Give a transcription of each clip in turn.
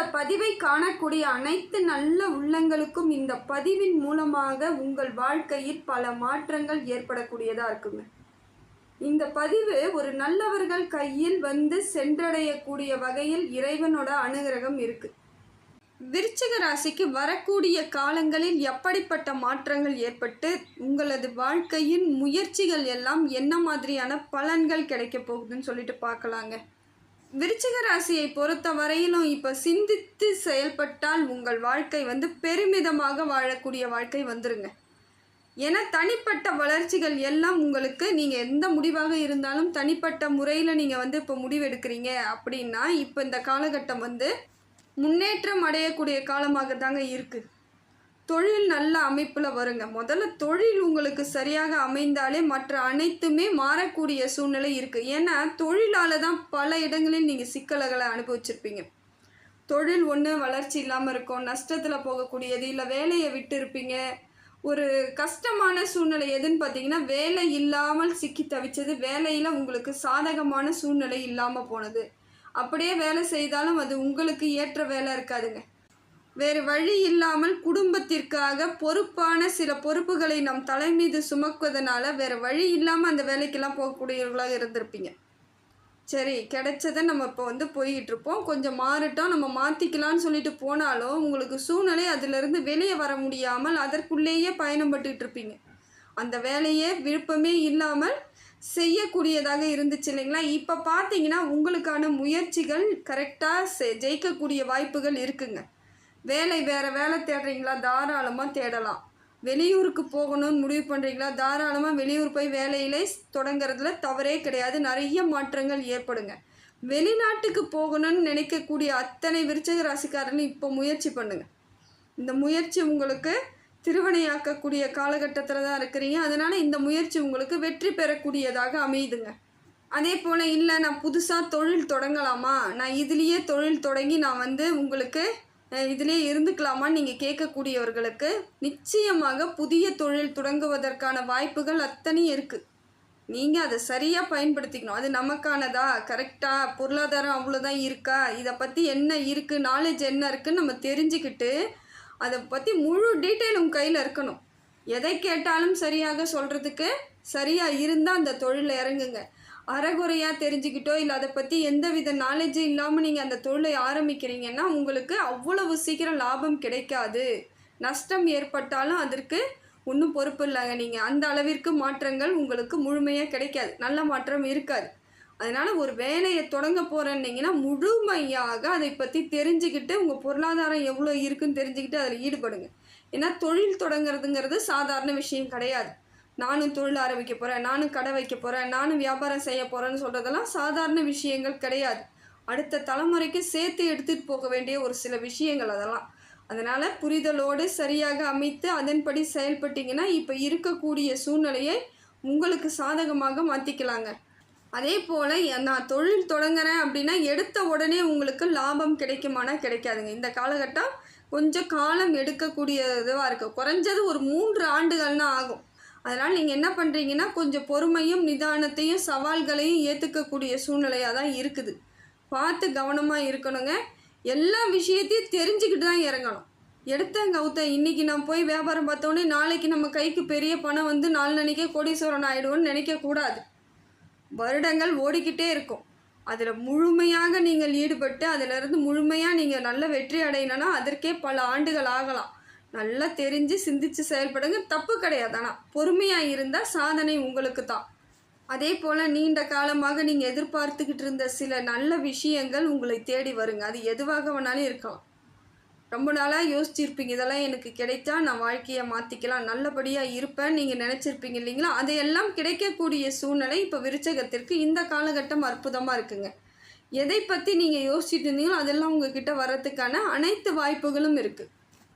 இந்த பதிவை காணக்கூடிய அனைத்து நல்ல உள்ளங்களுக்கும் இந்த பதிவின் மூலமாக உங்கள் வாழ்க்கையில் பல மாற்றங்கள் ஏற்படக்கூடியதாக இருக்குங்க. இந்த பதிவு ஒரு நல்லவர்கள் கையில் வந்து சென்றடையக்கூடிய வகையில் இறைவனோட அனுகிரகம் இருக்கு. விருச்சிக ராசிக்கு வரக்கூடிய காலங்களில் எப்படிப்பட்ட மாற்றங்கள் ஏற்பட்டு உங்களது வாழ்க்கையின் முயற்சிகள் எல்லாம் என்ன மாதிரியான பலன்கள் கிடைக்க போகுதுன்னு சொல்லிட்டு பார்க்கலாங்க. விருச்சிக ராசியை பொறுத்த வரையிலும் இப்போ சிந்தித்து செயல்பட்டால் உங்கள் வாழ்க்கை வந்து பெருமிதமாக வாழக்கூடிய வாழ்க்கை வந்துருங்க. ஏன்னா தனிப்பட்ட வளர்ச்சிகள் எல்லாம் உங்களுக்கு நீங்கள் எந்த முடிவாக இருந்தாலும் தனிப்பட்ட முறையில் நீங்கள் வந்து இப்போ முடிவெடுக்கிறீங்க அப்படின்னா இப்போ இந்த காலகட்டம் வந்து முன்னேற்றம் அடையக்கூடிய காலமாக தாங்க இருக்குது தொழில் நல்ல அமைப்பில் வருங்க. முதல்ல தொழில் உங்களுக்கு சரியாக அமைந்தாலே மற்ற அனைத்துமே மாறக்கூடிய சூழ்நிலை இருக்குது ஏன்னா தொழிலால் தான் பல இடங்களில் நீங்கள் சிக்கல்களை அனுபவிச்சிருப்பீங்க. தொழில் ஒன்று வளர்ச்சி இல்லாமல் இருக்கும் நஷ்டத்தில் போகக்கூடியது இல்லை வேலையை விட்டு இருப்பீங்க. ஒரு கஷ்டமான சூழ்நிலை எதுன்னு பார்த்தீங்கன்னா வேலை இல்லாமல் சிக்கி தவிச்சது வேலையில் உங்களுக்கு சாதகமான சூழ்நிலை இல்லாமல் போனது. அப்படியே வேலை செய்தாலும் அது உங்களுக்கு ஏற்ற வேலை இருக்காதுங்க. வேறு வழி இல்லாமல் குடும்பத்திற்காக பொறுப்பான சில பொறுப்புகளை நம் தலை மீது சுமக்குவதனால வேறு வழி இல்லாமல் அந்த வேலைக்கெல்லாம் போகக்கூடியவர்களாக இருந்திருப்பீங்க. சரி கிடைச்சதை நம்ம இப்போ வந்து போய்கிட்டு இருப்போம். கொஞ்சம் மாறட்டோம் நம்ம மாற்றிக்கலாம்னு சொல்லிட்டு போனாலும் உங்களுக்கு சூழ்நிலை அதிலிருந்து வெளியே வர முடியாமல் அதற்குள்ளேயே பயணம் பட்டுக்கிட்டு இருப்பீங்க. அந்த வேலையே விருப்பமே இல்லாமல் செய்யக்கூடியதாக இருந்துச்சு இல்லைங்களா? இப்போ பார்த்தீங்கன்னா உங்களுக்கான முயற்சிகள் கரெக்டாக ஜெயிக்கக்கூடிய வாய்ப்புகள் இருக்குங்க. வேலை வேறு வேலை தேடுறீங்களா? தாராளமாக தேடலாம். வெளியூருக்கு போகணும்னு முடிவு பண்ணுறீங்களா தாராளமாக வெளியூர் போய் வேலையிலே தொடங்குறதுல தவறே கிடையாது. நிறைய மாற்றங்கள் ஏற்படுங்க. வெளிநாட்டுக்கு போகணும்னு நினைக்கக்கூடிய அத்தனை விருச்சக ராசிக்காரர்களும் இப்போ முயற்சி பண்ணுங்கள் இந்த முயற்சி உங்களுக்கு திருவணையாக்கக்கூடிய காலகட்டத்தில் தான் இருக்கிறீங்க. அதனால் இந்த முயற்சி உங்களுக்கு வெற்றி பெறக்கூடியதாக அமையுதுங்க. அதே போல் இல்லை நான் புதுசாக தொழில் தொடங்கலாமா? நான் இதுலேயே தொழில் தொடங்கி நான் வந்து உங்களுக்கு இதிலே இருந்துக்கலாமா? இருந்துக்கலாமான்னு நீங்கள் கேட்கக்கூடியவர்களுக்கு நிச்சயமாக புதிய தொழில் தொடங்குவதற்கான வாய்ப்புகள் அத்தனையும் இருக்குது நீங்கள் அதை சரியாக பயன்படுத்திக்கணும். அது நமக்கானதா? கரெக்டாக பொருளாதாரம் அவ்வளோதான் இருக்கா? இதை பற்றி என்ன இருக்குது நாலேஜ் என்ன இருக்குன்னு நம்ம தெரிஞ்சுக்கிட்டு அதை பற்றி முழு டீட்டெயில் உங்கள் கையில் இருக்கணும். எதை கேட்டாலும் சரியாக சொல்கிறதுக்கு சரியாக இருந்தால் அந்த தொழிலில் இறங்குங்க. அறகுறையாக தெரிஞ்சுக்கிட்டோ இல்லை அதை பற்றி எந்த வித நாலேஜும் இல்லாமல் நீங்கள் அந்த தொழிலை ஆரம்பிக்கிறீங்கன்னா உங்களுக்கு அவ்வளவு சீக்கிரம் லாபம் கிடைக்காது. நஷ்டம் ஏற்பட்டாலும் அதற்கு ஒன்றும் பொறுப்பு இல்லைங்க. நீங்கள் அந்த அளவிற்கு மாற்றங்கள் உங்களுக்கு முழுமையாக கிடைக்காது. நல்ல மாற்றம் இருக்காது. அதனால் ஒரு வேலையை தொடங்க போகிறேன்னிங்கன்னா முழுமையாக அதை பற்றி தெரிஞ்சுக்கிட்டு உங்கள் பொருளாதாரம் எவ்வளோ இருக்குன்னு தெரிஞ்சுக்கிட்டு அதில் ஈடுபடுங்க. ஏன்னா தொழில் தொடங்குறதுங்கிறது சாதாரண விஷயம் கிடையாது. நானும் தொழில் ஆரம்பிக்க போகிறேன் நானும் கடை வைக்க போகிறேன் நானும் வியாபாரம் செய்ய போகிறேன்னு சொல்கிறதெல்லாம் சாதாரண விஷயங்கள் கிடையாது. அடுத்த தலைமுறைக்கு சேர்த்து எடுத்துகிட்டு போக வேண்டிய ஒரு சில விஷயங்கள் அதெல்லாம். அதனால் புரிதலோடு சரியாக அமைத்து அதன்படி செயல்பட்டீங்கன்னா இப்போ இருக்கக்கூடிய சூழ்நிலையை உங்களுக்கு சாதகமாக மாற்றிக்கலாங்க அதே போல் நான் தொழில் தொடங்குறேன் அப்படின்னா எடுத்த உடனே உங்களுக்கு லாபம் கிடைக்குமானா கிடைக்காதுங்க. இந்த காலகட்டம் கொஞ்சம் காலம் எடுக்கக்கூடிய இதுவாக இருக்குது குறைஞ்சது ஒரு மூன்று ஆண்டுகள்னா ஆகும். அதனால் நீங்கள் என்ன பண்ணுறீங்கன்னா கொஞ்சம் பொறுமையும் நிதானத்தையும் சவால்களையும் ஏற்றுக்கக்கூடிய சூழ்நிலையாக தான் இருக்குது. பார்த்து கவனமாக இருக்கணுங்க. எல்லா விஷயத்தையும் தெரிஞ்சுக்கிட்டு தான் இறங்கணும். எடுத்தேன் கவுத்தேன் இன்றைக்கி நான் போய் வியாபாரம் பார்த்தோன்னே நாளைக்கு நம்ம கைக்கு பெரிய பணம் வந்து நாளன்னைக்கே கோடீஸ்வரன் ஆகிடுவோன்னு நினைக்கக்கூடாது வருடங்கள் ஓடிக்கிட்டே இருக்கும். அதில் முழுமையாக நீங்கள் ஈடுபட்டு அதிலிருந்து முழுமையாக நீங்கள் நல்ல வெற்றி அடையணும்னா அதற்கே பல ஆண்டுகள் ஆகலாம். நல்லா தெரிஞ்சு சிந்திச்சு செயல்படுங்க. தப்பு கிடையாது. ஆனால் பொறுமையாக இருந்தால் சாதனை உங்களுக்கு தான். அதே போல் நீண்ட காலமாக நீங்கள் எதிர்பார்த்துக்கிட்டு இருந்த சில நல்ல விஷயங்கள் உங்களை தேடி வருங்க. அது எதுவாக வேணாலும் இருக்கலாம். ரொம்ப நாளாக யோசிச்சிருப்பீங்க. இதெல்லாம் எனக்கு கிடைத்தா நான் வாழ்க்கையை மாற்றிக்கலாம் நல்லபடியாக இருப்பேன் நீங்கள் நினச்சிருப்பீங்க இல்லைங்களா? அதையெல்லாம் கிடைக்கக்கூடிய சூழ்நிலை இப்போ விருச்சகத்திற்கு இந்த காலகட்டம் அற்புதமாக இருக்குங்க. எதை பற்றி நீங்கள் யோசிச்சுட்டு இருந்தீங்களோ அதெல்லாம் உங்ககிட்ட வர்றதுக்கான அனைத்து வாய்ப்புகளும் இருக்குது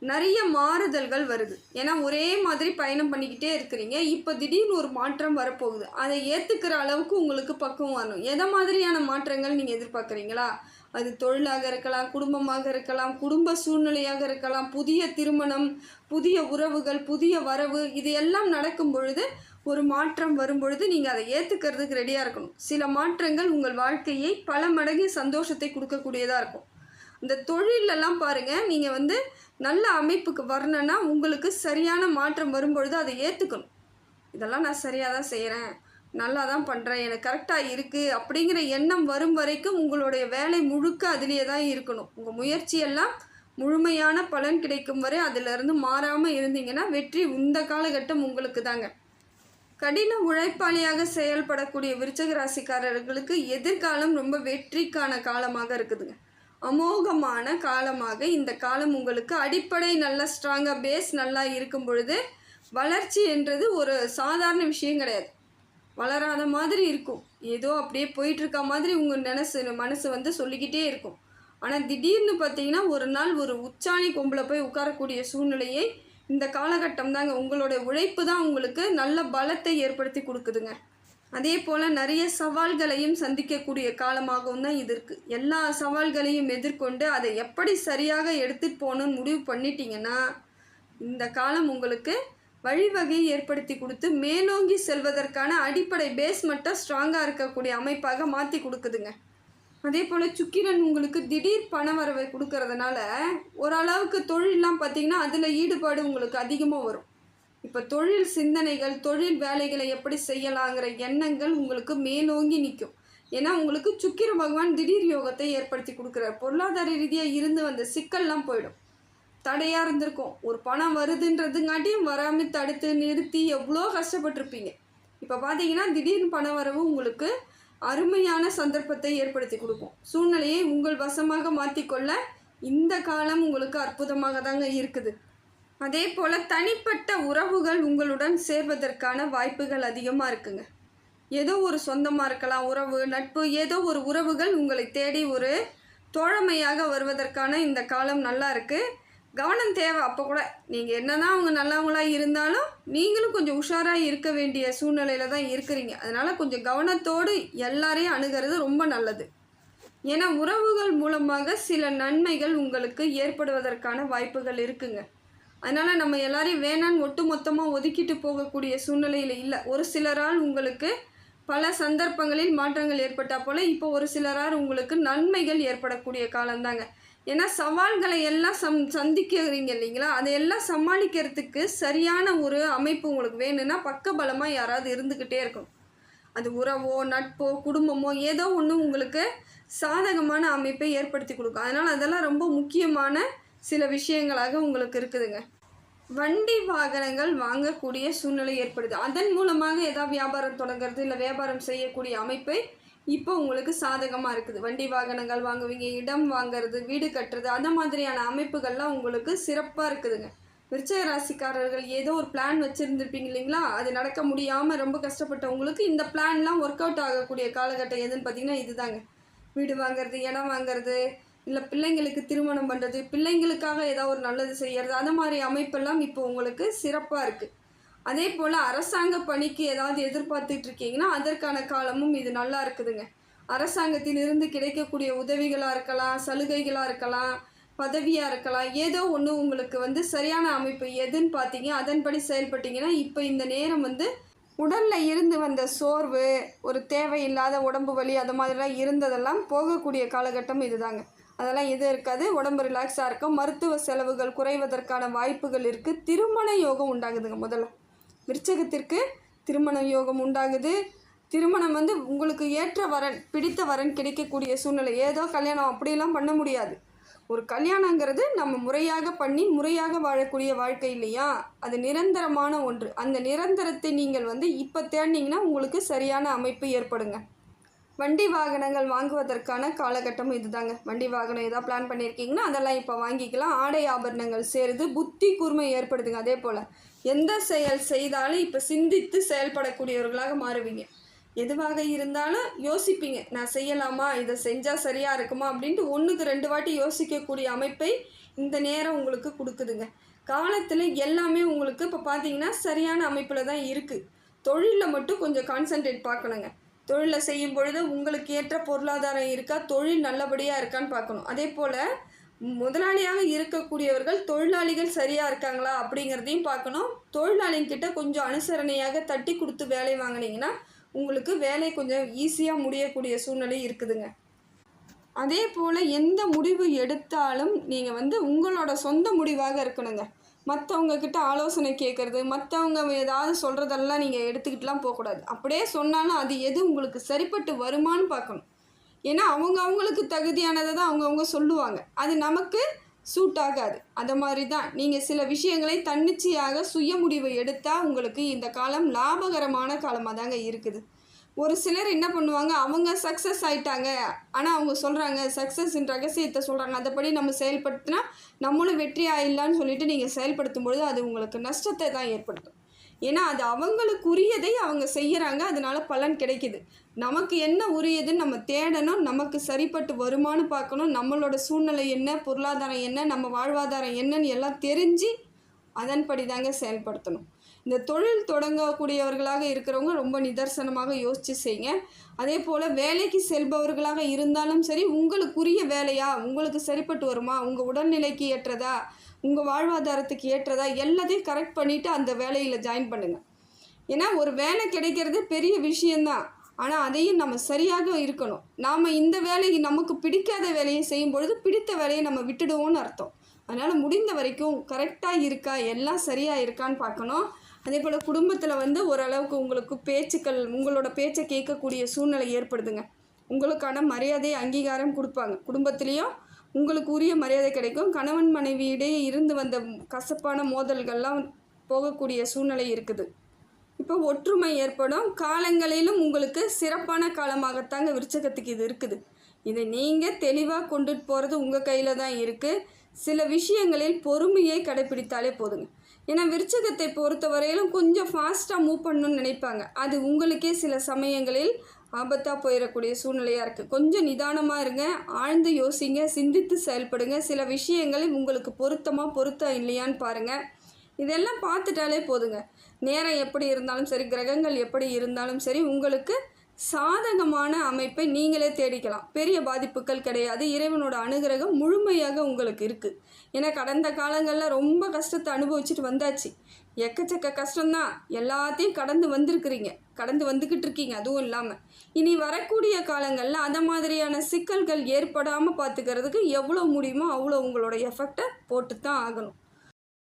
நிறைய மாறுதல்கள் வருது. ஏன்னா ஒரே மாதிரி பயணம் பண்ணிக்கிட்டே இருக்கிறீங்க. இப்போ திடீர்னு ஒரு மாற்றம் வரப்போகுது. அதை ஏற்றுக்கிற அளவுக்கு உங்களுக்கு பக்குவம் வரணும். எதை மாதிரியான மாற்றங்கள் நீங்கள் எதிர்பார்க்குறீங்களா? அது தொழிலாக இருக்கலாம் குடும்பமாக இருக்கலாம் குடும்ப சூழ்நிலையாக இருக்கலாம் புதிய திருமணம் புதிய உறவுகள் புதிய வரவு இது எல்லாம் நடக்கும் பொழுது ஒரு மாற்றம் வரும் பொழுது நீங்கள் அதை ஏற்றுக்கிறதுக்கு ரெடியாக இருக்கணும். சில மாற்றங்கள் உங்கள் வாழ்க்கையை பல மடங்கு சந்தோஷத்தை கொடுக்கக்கூடியதாக இருக்கும். இந்த தொழிலெல்லாம் பாருங்கள் நீங்கள் வந்து நல்ல அமைப்புக்கு வரணுன்னா உங்களுக்கு சரியான மாற்றம் வரும்பொழுது அதை ஏற்றுக்கணும் இதெல்லாம் நான் சரியாக தான் செய்கிறேன் நல்லா தான் பண்ணுறேன் எனக்கு கரெக்டாக இருக்குது அப்படிங்கிற எண்ணம் வரும் வரைக்கும் உங்களுடைய வேலை முழுக்க அதுலேயே தான் இருக்கணும். உங்கள் முயற்சியெல்லாம் முழுமையான பலன் கிடைக்கும் வரை அதிலிருந்து மாறாமல் இருந்தீங்கன்னா வெற்றி இந்த காலகட்டம் உங்களுக்கு தாங்க. கடின உழைப்பாளியாக செயல்படக்கூடிய விருச்சக ராசிக்காரர்களுக்கு எதிர்காலம் ரொம்ப வெற்றிக்கான காலமாக இருக்குதுங்க. அமோகமான காலமாக இந்த காலம் உங்களுக்கு அடிப்படை நல்லா ஸ்ட்ராங்காக பேஸ் நல்லா இருக்கும் பொழுது வளர்ச்சி என்றது ஒரு சாதாரண விஷயம் கிடையாது. வளராத மாதிரி இருக்கும். ஏதோ அப்படியே போயிட்டுருக்க மாதிரி உங்கள் மனசு மனசு வந்து சொல்லிக்கிட்டே இருக்கும். ஆனால் திடீர்னு பார்த்தீங்கன்னா ஒரு நாள் ஒரு உச்சாணி கொம்பில் போய் உட்காரக்கூடிய சூழ்நிலையை இந்த காலகட்டம் தாங்க உங்களோட உழைப்பு தான் உங்களுக்கு நல்ல பலத்தை ஏற்படுத்தி கொடுக்குதுங்க. அதே போல் நிறைய சவால்களையும் சந்திக்கக்கூடிய காலமாகவும் தான் இது இருக்குது எல்லா சவால்களையும் எதிர்கொண்டு அதை எப்படி சரியாக எடுத்துகிட்டு போகணும்னு முடிவு பண்ணிட்டீங்கன்னா இந்த காலம் உங்களுக்கு வழிவகை ஏற்படுத்தி கொடுத்து மேலோங்கி செல்வதற்கான அடிப்படை பேஸ் மட்டும் ஸ்ட்ராங்காக இருக்கக்கூடிய அமைப்பாக மாற்றி கொடுக்குதுங்க. அதே போல் சுக்கிரன் உங்களுக்கு திடீர் பண வரவை கொடுக்கறதுனால ஓரளவுக்கு தொழிலெலாம் பார்த்தீங்கன்னா அதில் ஈடுபாடு உங்களுக்கு அதிகமாக வரும். இப்போ தொழில் சிந்தனைகள் தொழில் வேலைகளை எப்படி செய்யலாங்கிற எண்ணங்கள் உங்களுக்கு மேலோங்கி நிற்கும் ஏன்னா உங்களுக்கு சுக்கிர பகவான் திடீர் யோகத்தை ஏற்படுத்தி கொடுக்குறார். பொருளாதார ரீதியாக இருந்து வந்த சிக்கல்லாம் போயிடும். தடையாக இருந்திருக்கும். ஒரு பணம் வருதுன்றதுங்காட்டியும் வராமல் தடுத்து நிறுத்தி எவ்வளோ கஷ்டப்பட்டிருப்பீங்க. இப்போ பார்த்தீங்கன்னா திடீர்னு பணம் வரவு உங்களுக்கு அருமையான சந்தர்ப்பத்தை ஏற்படுத்தி கொடுக்கும். சூழ்நிலையை உங்கள் வசமாக மாற்றிக்கொள்ள இந்த காலம் உங்களுக்கு அற்புதமாக தாங்க இருக்குது. அதே போல் தனிப்பட்ட உறவுகள் உங்களுடன் சேர்வதற்கான வாய்ப்புகள் அதிகமாக இருக்குங்க. ஏதோ ஒரு சொந்தமாக இருக்கலாம் உறவு நட்பு ஏதோ ஒரு உறவுகள் உங்களை தேடி ஒரு தோழமையாக வருவதற்கான இந்த காலம் நல்லா இருக்குது கவனம் தேவை. அப்போ கூட நீங்கள் என்னதான் அவங்க நல்லவங்களாக இருந்தாலும் நீங்களும் கொஞ்சம் உஷாராக இருக்க வேண்டிய சூழ்நிலையில் தான் இருக்கிறீங்க. அதனால் கொஞ்சம் கவனத்தோடு எல்லாரையும் அணுகிறது ரொம்ப நல்லது. ஏன்னா உறவுகள் மூலமாக சில நன்மைகள் உங்களுக்கு ஏற்படுவதற்கான வாய்ப்புகள் இருக்குங்க. அதனால் நம்ம எல்லாரையும் வேணான்னு ஒட்டு மொத்தமாக ஒதுக்கிட்டு போகக்கூடிய சூழ்நிலையில் இல்லை. ஒரு சிலரால் உங்களுக்கு பல சந்தர்ப்பங்களில் மாற்றங்கள் ஏற்பட்டால் போல் இப்போ ஒரு சிலரால் உங்களுக்கு நன்மைகள் ஏற்படக்கூடிய காலம்தாங்க. ஏன்னா சவால்களை எல்லாம் சம் சந்திக்கிறீங்க இல்லைங்களா? அதையெல்லாம் சமாளிக்கிறதுக்கு சரியான ஒரு அமைப்பு உங்களுக்கு வேணும்னா பக்கபலமாக யாராவது இருந்துக்கிட்டே இருக்கும் அது உறவோ நட்போ குடும்பமோ ஏதோ ஒன்று உங்களுக்கு சாதகமான அமைப்பை ஏற்படுத்தி கொடுக்கும். அதனால் அதெல்லாம் ரொம்ப முக்கியமான சில விஷயங்களாக உங்களுக்கு இருக்குதுங்க. வண்டி வாகனங்கள் வாங்கக்கூடிய சூழ்நிலை ஏற்படுது. அதன் மூலமாக ஏதாவது வியாபாரம் தொடங்குறது இல்லை வியாபாரம் செய்யக்கூடிய அமைப்பை இப்போ உங்களுக்கு சாதகமாக இருக்குது. வண்டி வாகனங்கள் வாங்குவீங்க இடம் வாங்குறது வீடு கட்டுறது அந்த மாதிரியான அமைப்புகள்லாம் உங்களுக்கு சிறப்பாக இருக்குதுங்க. விருச்சக ராசிக்காரர்கள் ஏதோ ஒரு பிளான் வச்சுருந்துருப்பீங்க இல்லைங்களா? அது நடக்க முடியாமல் ரொம்ப கஷ்டப்பட்டவங்களுக்கு இந்த பிளான்லாம் ஒர்க் அவுட் ஆகக்கூடிய காலகட்டம் எதுன்னு பார்த்தீங்கன்னா இதுதாங்க. வீடு வாங்குறது இடம் வாங்குறது இல்லை பிள்ளைங்களுக்கு திருமணம் பண்ணுறது பிள்ளைங்களுக்காக ஏதாவது ஒரு நல்லது செய்கிறது அந்த மாதிரி அமைப்பெல்லாம் இப்போ உங்களுக்கு சிறப்பாக இருக்குது அதே போல் அரசாங்க பணிக்கு ஏதாவது எதிர்பார்த்துட்டு இருக்கீங்கன்னா அதற்கான காலமும் இது நல்லா இருக்குதுங்க. அரசாங்கத்திலிருந்து கிடைக்கக்கூடிய உதவிகளாக இருக்கலாம் சலுகைகளாக இருக்கலாம் பதவியாக இருக்கலாம் ஏதோ ஒன்று உங்களுக்கு வந்து சரியான அமைப்பு எதுன்னு பார்த்தீங்க அதன்படி செயல்பட்டீங்கன்னா இப்போ இந்த நேரம் வந்து உடலில் இருந்து வந்த சோர்வு ஒரு தேவையில்லாத உடம்பு வலி அது மாதிரிலாம் இருந்ததெல்லாம் போகக்கூடிய காலகட்டம் இதுதாங்க. அதெல்லாம் எதுவும் இருக்காது. உடம்பு ரிலாக்ஸாக இருக்கும். மருத்துவ செலவுகள் குறைவதற்கான வாய்ப்புகள் இருக்குது திருமண யோகம் உண்டாகுதுங்க முதல்ல. விருச்சகத்திற்கு திருமண யோகம் உண்டாகுது. திருமணம் வந்து உங்களுக்கு ஏற்ற வரன் பிடித்த வரன் கிடைக்கக்கூடிய சூழ்நிலை. ஏதோ கல்யாணம் அப்படியெல்லாம் பண்ண முடியாது. ஒரு கல்யாணங்கிறது நம்ம முறையாக பண்ணி முறையாக வாழக்கூடிய வாழ்க்கை இல்லையா? அது நிரந்தரமான ஒன்று. அந்த நிரந்தரத்தை நீங்கள் வந்து இப்போ தேடினீங்கன்னா உங்களுக்கு சரியான அமைப்பு ஏற்படுங்க. வண்டி வாகனங்கள் வாங்குவதற்கான காலகட்டம் இதுதாங்க. வண்டி வாகனம் ஏதாவது பிளான் பண்ணியிருக்கீங்கன்னா அதெல்லாம் இப்போ வாங்கிக்கலாம். ஆடை ஆபரணங்கள் சேருது. புத்தி கூர்மை ஏற்படுதுங்க அதே போல். எந்த செயல் செய்தாலும் இப்போ சிந்தித்து செயல்படக்கூடியவர்களாக மாறுவீங்க. எதுவாக இருந்தாலும் யோசிப்பீங்க. நான் செய்யலாமா? இதை செஞ்சால் சரியாக இருக்குமா? அப்படின்ட்டு ஒன்றுக்கு ரெண்டு வாட்டி யோசிக்கக்கூடிய அமைப்பை இந்த நேரம் உங்களுக்கு கொடுக்குதுங்க. காலத்தில் எல்லாமே உங்களுக்கு இப்போ பார்த்தீங்கன்னா சரியான அமைப்பில் தான் இருக்குது தொழிலில் மட்டும் கொஞ்சம் கான்சென்ட்ரேட் பார்க்கணுங்க. தொழிலை செய்யும் பொழுது உங்களுக்கு ஏற்ற பொருளாதாரம் இருக்கா? தொழில் நல்லபடியாக இருக்கான்னு பார்க்கணும். அதே போல் முதலாளியாக இருக்கக்கூடியவர்கள் தொழிலாளிகள் சரியாக இருக்காங்களா அப்படிங்கிறதையும் பார்க்கணும். தொழிலாளிங்கிட்ட கொஞ்சம் அனுசரணையாக தட்டி கொடுத்து வேலை வாங்கினீங்கன்னா உங்களுக்கு வேலை கொஞ்சம் ஈஸியாக முடியக்கூடிய சூழ்நிலை இருக்குதுங்க. அதே போல் எந்த முடிவு எடுத்தாலும் நீங்கள் வந்து உங்களோட சொந்த முடிவாக இருக்கணுங்க. மற்றவங்க கிட்ட ஆலோசனை கேட்குறது மற்றவங்க ஏதாவது சொல்கிறதெல்லாம் நீங்கள் எடுத்துக்கிட்டுலாம் போகக்கூடாது. அப்படியே சொன்னாலும் அது எது உங்களுக்கு சரிப்பட்டு வருமான்னு பார்க்கணும். ஏன்னா அவங்க அவங்களுக்கு தகுதியானதை தான் அவங்கவுங்க சொல்லுவாங்க. அது நமக்கு சூட் ஆகாது. அந்த மாதிரி தான் நீங்கள் சில விஷயங்களை தன்னிச்சையாக சுய முடிவை எடுத்தால் உங்களுக்கு இந்த காலம் லாபகரமான காலமாக தாங்க இருக்குது. ஒரு சிலர் என்ன பண்ணுவாங்க அவங்க சக்ஸஸ் ஆயிட்டாங்க. ஆனால் அவங்க சொல்கிறாங்க சக்ஸஸ்ன்ற ரகசியத்தை சொல்கிறாங்க அதைப்படி நம்ம செயல்படுத்தினா நம்மளும் வெற்றி ஆயிடலான்னு சொல்லிட்டு நீங்கள் செயல்படுத்தும் பொழுது அது உங்களுக்கு நஷ்டத்தை தான் ஏற்படுத்தும். ஏன்னா அது அவங்களுக்குரியதை அவங்க செய்கிறாங்க அதனால பலன் கிடைக்குது. நமக்கு என்ன உரியதுன்னு நம்ம தேடணும். நமக்கு சரிப்பட்டு வருமானு பார்க்கணும். நம்மளோட சூழ்நிலை என்ன பொருளாதாரம் என்ன நம்ம வாழ்வாதாரம் என்னன்னு எல்லாம் தெரிஞ்சு அதன்படி தாங்க செயல்படுத்தணும். இந்த தொழில் தொடங்கக்கூடியவர்களாக இருக்கிறவங்க ரொம்ப நிதர்சனமாக யோசித்து செய்யுங்க. அதே போல் வேலைக்கு செல்பவர்களாக இருந்தாலும் சரி உங்களுக்குரிய வேலையா? உங்களுக்கு சரிப்பட்டு வருமா? உங்கள் உடல்நிலைக்கு ஏற்றதா? உங்கள் வாழ்வாதாரத்துக்கு ஏற்றதா? எல்லாத்தையும் கரெக்ட் பண்ணிவிட்டு அந்த வேலையில் ஜாயின் பண்ணுங்கள் ஏன்னா ஒரு வேலை கிடைக்கிறது பெரிய விஷயந்தான் ஆனால் அதையும் நம்ம சரியாக இருக்கணும். நாம் இந்த வேலையை நமக்கு பிடிக்காத வேலையை செய்யும் பொழுது பிடித்த வேலையை நம்ம விட்டுடுவோம்னு அர்த்தம். அதனால் முடிந்த வரைக்கும் கரெக்டாக இருக்கா? எல்லாம் சரியாக இருக்கான்னு பார்க்கணும். அதே போல் குடும்பத்தில் வந்து ஓரளவுக்கு உங்களுக்கு பேச்சுக்கள் உங்களோட பேச்சை கேட்கக்கூடிய சூழ்நிலை ஏற்படுதுங்க. உங்களுக்கான மரியாதை அங்கீகாரம் கொடுப்பாங்க. குடும்பத்துலேயும் உங்களுக்கு உரிய மரியாதை கிடைக்கும். கணவன் மனைவியிடையே இருந்து வந்த கசப்பான மோதல்கள்லாம் போகக்கூடிய சூழ்நிலை இருக்குது. இப்போ ஒற்றுமை ஏற்படும். காலங்களிலும் உங்களுக்கு சிறப்பான காலமாகத்தாங்க விருச்சகத்துக்கு இது இருக்குது. இதை நீங்கள் தெளிவாக கொண்டுட்டு போகிறது உங்கள் கையில் தான் இருக்குது சில விஷயங்களில் பொறுமையை கடைப்பிடித்தாலே போதுங்க. ஏன்னா விருச்சகத்தை பொறுத்தவரையிலும் கொஞ்சம் ஃபாஸ்ட்டாக மூவ் பண்ணணும்னு நினைப்பாங்க. அது உங்களுக்கே சில சமயங்களில் ஆபத்தாக போயிடக்கூடிய சூழ்நிலையாக இருக்குது கொஞ்சம் நிதானமாக இருங்க ஆழ்ந்து யோசிங்க சிந்தித்து செயல்படுங்க. சில விஷயங்களை உங்களுக்கு பொருத்தமாக பொருத்தம் இல்லையான்னு பாருங்கள் இதெல்லாம் பார்த்துட்டாலே போதுங்க. நேரம் எப்படி இருந்தாலும் சரி கிரகங்கள் எப்படி இருந்தாலும் சரி உங்களுக்கு சாதகமான அமைப்பை நீங்களே தேடிக்கலாம். பெரிய பாதிப்புகள் கிடையாது. இறைவனோட அனுகிரகம் முழுமையாக உங்களுக்கு இருக்குது ஏன்னா கடந்த காலங்களில் ரொம்ப கஷ்டத்தை அனுபவிச்சுட்டு வந்தாச்சு. எக்கச்சக்க கஷ்டம்தான். எல்லாத்தையும் கடந்து வந்திருக்கிறீங்க. கடந்து வந்துக்கிட்டு இருக்கீங்க. அதுவும் இல்லாமல் இனி வரக்கூடிய காலங்களில் அந்த மாதிரியான சிக்கல்கள் ஏற்படாமல் பார்த்துக்கிறதுக்கு எவ்வளோ முடியுமோ அவ்வளோ உங்களோட எஃபெக்டை போட்டு தான் ஆகணும்.